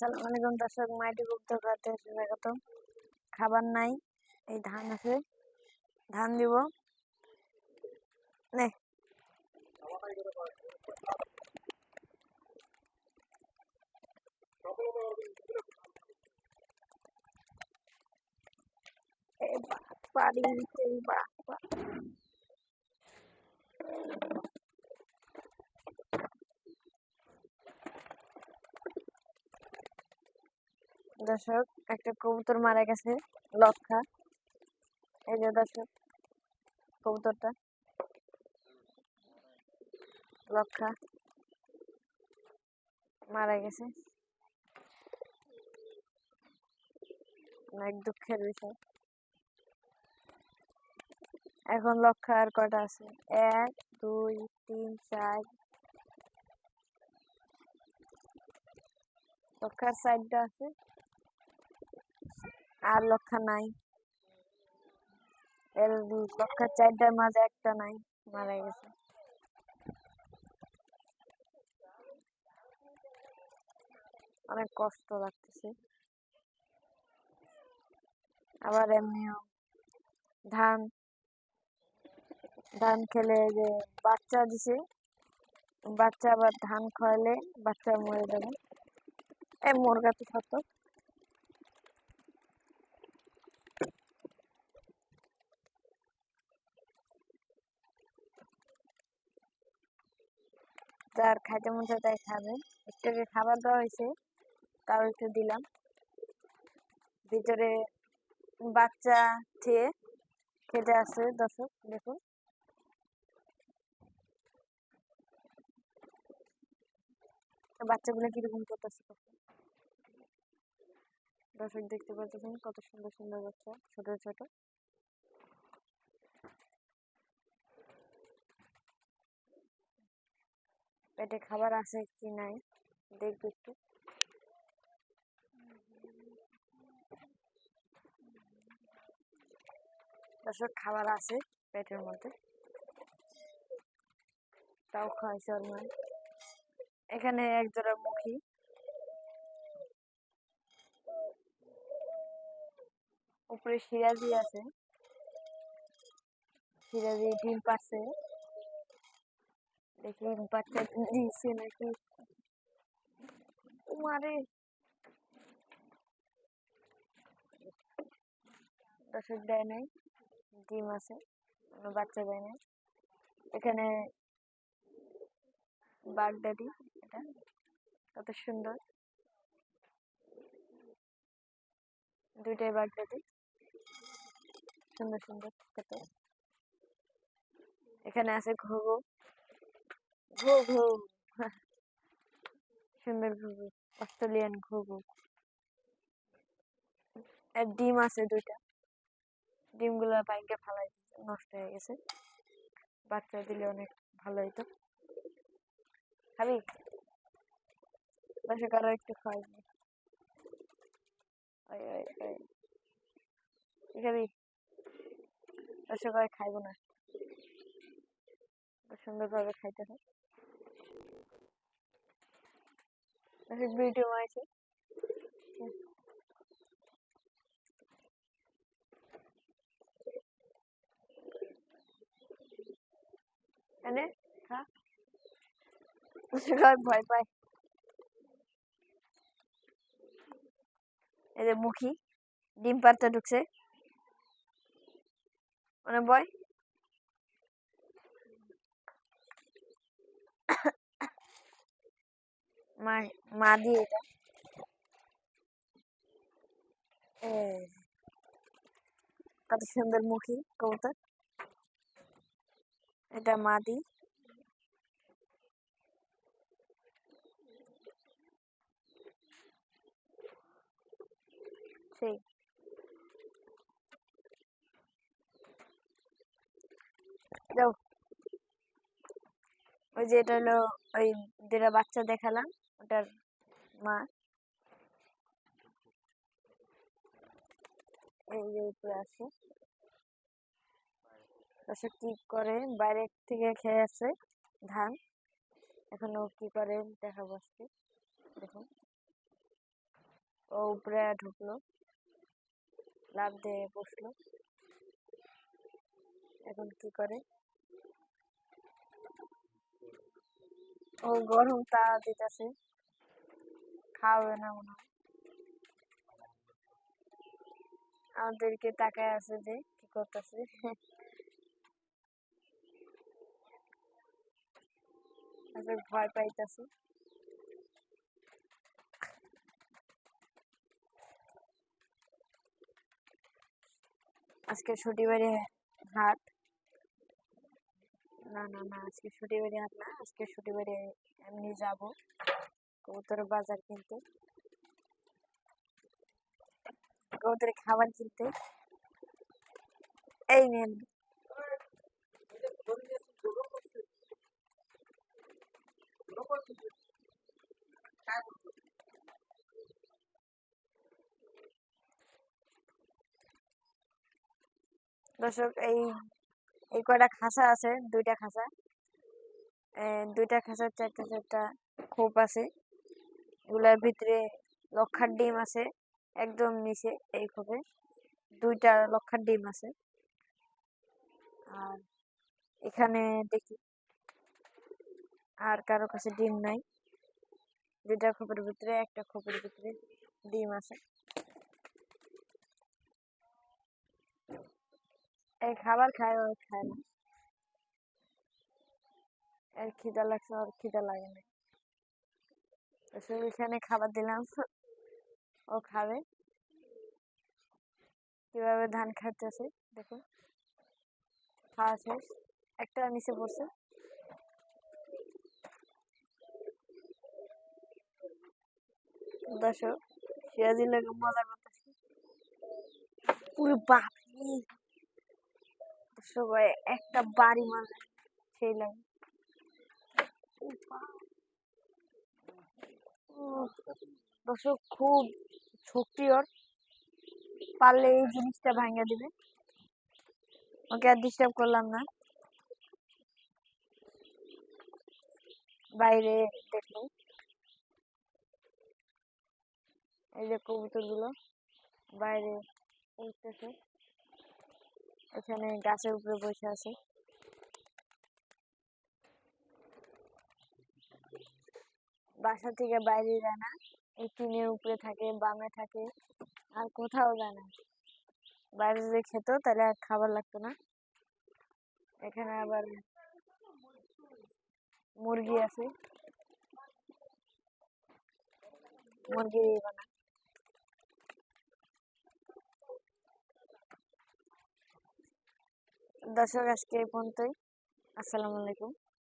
আসসালামু দর্শক মাইটি গুপ্ত করতে স্বাগতম। খাবার নাই, এই ধান আছে, ধান দিব। নে। পাড়ি এই দর্শক, একটা কবুতর মারা গেছে, লক্ষা। এই যে দর্শক, কবুতরটা। লক্ষা মারা গেছে। অনেক দুঃখের বিষয়। এখন লক্ষা আর কয়টা আছে? এক, দুই, তিন, চার। লক্ষার চারটা আছে। আর লক্ষা নাই। এর লক্ষার চারটার মাঝে একটা নাই, মারা গেছে। অনেক কষ্ট লাগতেছে। আবার এমনিও ধান ধান খেলে যে বাচ্চা দিছে, বাচ্চা আবার ধান খাওয়ালে বাচ্চা মরে যাবে। এ মুরগা তো সত্য। যার খাইতে মন চায় তাই খাবে। একটু খাবার দেওয়া হয়েছে, তাও একটু দিলাম। ভিতরে বাচ্চা খেয়ে, খেতে আসছে দর্শক, দেখুন। বাচ্চাগুলো কীরকম করতেছে দর্শক দেখতে পাচ্ছেন কত সুন্দর সুন্দর বাচ্চা, ছোট ছোট। পেটে খাবার আছে কি নাই, দেখব একটু। দর্শক, খাবার আছে পেটের মধ্যে। তাও খাওয়াইছে ওর এখানে এক জোড়া মুখী। উপরে সিরাজি আছে। সিরাজি ডিম পাচ্ছে দেখি বাচ্চা দিয়েছে নাকি মারে দর্শক দেয় নাই ডিম আছে কোনো বাচ্চা দেয় নাই এখানে বাগদাদি এটা কত সুন্দর দুইটাই বাগদাদি সুন্দর সুন্দর কত এখানে আছে ঘুঘু ঘু ঘু সুন্দর ঘুঘু, অস্ট্রেলিয়ান ঘুঘু। আর ডিম আছে দুইটা। ডিমগুলো বাইকে ফালাই নষ্ট হয়ে গেছে। বাচ্চা দিলে অনেক ভালো হইতো। খাবি? দশে কারও একটু দিই। ওই ওই করে খাইবো না। সুন্দরভাবে খাইতে হয়। দশে ভিডিও আছে এনে খা দশে করে ভয় পায় এই যে মুখী ডিম পাড়তে ঢুকছে মানে বয় মা মা দিয়ে এটা। কত সুন্দর মুখী কবুতর। এটা মাদি সেই। ওই যে এটা হলো ওই যেটা বাচ্চা দেখালাম। ওটার মা এই যে উপরে আছে। দর্শক কি করে? বাইরে থেকে খেয়ে আসছে ধান। এখন ও কি করে দেখাবো আজকে। দেখুন। ও উপরে ঢুকলো। লাভ দিয়ে বসল। এখন কি করে? ও গরম তা দিতেছে। খাওয়াবে না মনে হয়। আমাদেরকে তাকায় আছে যে, কি করতেছে? ভয় পাইতেছে। আজকে ছুটিবাড়ি হাট। না না না, আজকে ছুটিবাড়ি হাট না, আজকে ছুটিবাড়ি এমনি যাব। কবুতরের বাজার কিনতে। কবুতরের খাবার কিনতে। এই নেন। দর্শক, এই এই কয়টা খাঁচা আছে? দুইটা খাঁচা। দুইটা খাঁচার চারটা চারটা খোপ আছে। এগুলার ভিতরে লক্ষার ডিম আছে, একদম নিচে এই খোপে দুইটা লক্ষার ডিম আছে। আর এখানে দেখি, আর কারও কাছে ডিম নাই। দুইটা খোপের ভিতরে, একটা খোপের ভিতরে ডিম আছে। এই খাবার খায় ওর খায় না। এর খিদা লাগছে, ওর খিদা লাগে না। এখানে খাবার দিলাম। ও খাবে। কীভাবে ধান খাইতেছে, দেখুন। খাওয়া শেষ। একটা নিচে পড়ছে। দর্শক মজা পুরো সবাই একটা বাড়ি মানে সেই লাগে দর্শক, খুব শক্তি ওর পারলে এই জিনিসটা ভাঙা দিবে। ওকে, আর ডিস্টার্ব করলাম না। বাইরে দেখল এই যে কবুতরগুলো বাইরে উঠতেছে এখানে গাছের উপরে বসে আছে। বাসা থেকে বাইরে যায় না এই টিনের উপরে থাকে, বামে থাকে, আর কোথাও যায় না বাইরে যদি খেত, তাহলে আর খাবার লাগতো না। এখানে আবার মুরগি আছে। মুরগি দর্শক, আজকে এই পর্যন্তই। আসসালামু আলাইকুম।